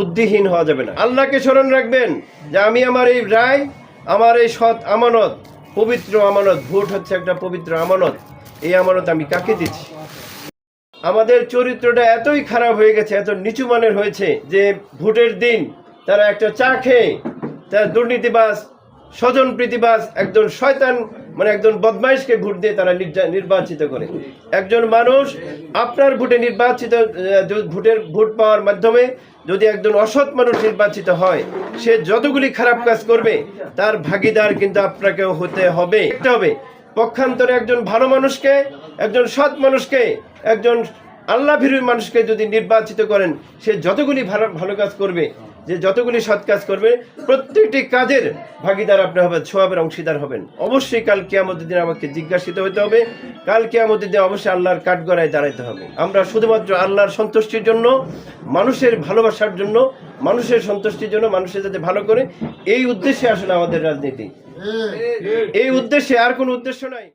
বুদ্ধিহীন হওয়া যাবে না। আল্লাহকে স্মরণ রাখবেন যে আমি আমার এই রায়, আমার এই সৎ আমানত, পবিত্র আমানত, ভোট হচ্ছে একটা পবিত্র আমানত, এই আমানত আমি কাকে দিচ্ছি? আমাদের চরিত্রটা এতই খারাপ হয়ে গেছে, এত নিচু মানের হয়েছে যে ভোটের দিন তারা একটা চা খেয়ে, তারা দুর্নীতিবাস স্বজন প্রীতিবাস একজন শয়তান মানে একজন বদমাইশকে ভোট দিয়ে তারা নির্বাচিত করে। একজন মানুষ আপনার ভোটে নির্বাচিত ভোটের ভোট পাওয়ার মাধ্যমে যদি একজন অসৎ মানুষ নির্বাচিত হয়, সে যতগুলি খারাপ কাজ করবে, তার ভাগিদার কিন্তু আপনাকেও হতে হবে। হবে, পক্ষান্তরে একজন ভালো মানুষকে, একজন সৎ মানুষকে, একজন আল্লাহ মানুষকে যদি নির্বাচিত করেন, সে যতগুলি ভালো ভালো কাজ করবে যে যতগুলি সৎ কাজ করবে প্রত্যেকটি কাজের ভাগিদার আপনি হবেন সোয়াবের অংশীদার হবেন। অবশ্যই কাল কেয়ামতের দিন আমাকে জিজ্ঞাসিত হতে হবে কাল কেয়ামতের দিন অবশ্যই আল্লাহর কাঠগড়ায় দাঁড়াইতে হবে। আমরা শুধুমাত্র আল্লাহর সন্তুষ্টির জন্য মানুষের ভালোবাসার জন্য মানুষের সন্তুষ্টির জন্য মানুষের যাতে ভালো করে এই উদ্দেশ্যে আসলে আমাদের রাজনীতি। এই উদ্দেশ্যে আর কোনো উদ্দেশ্য নাই।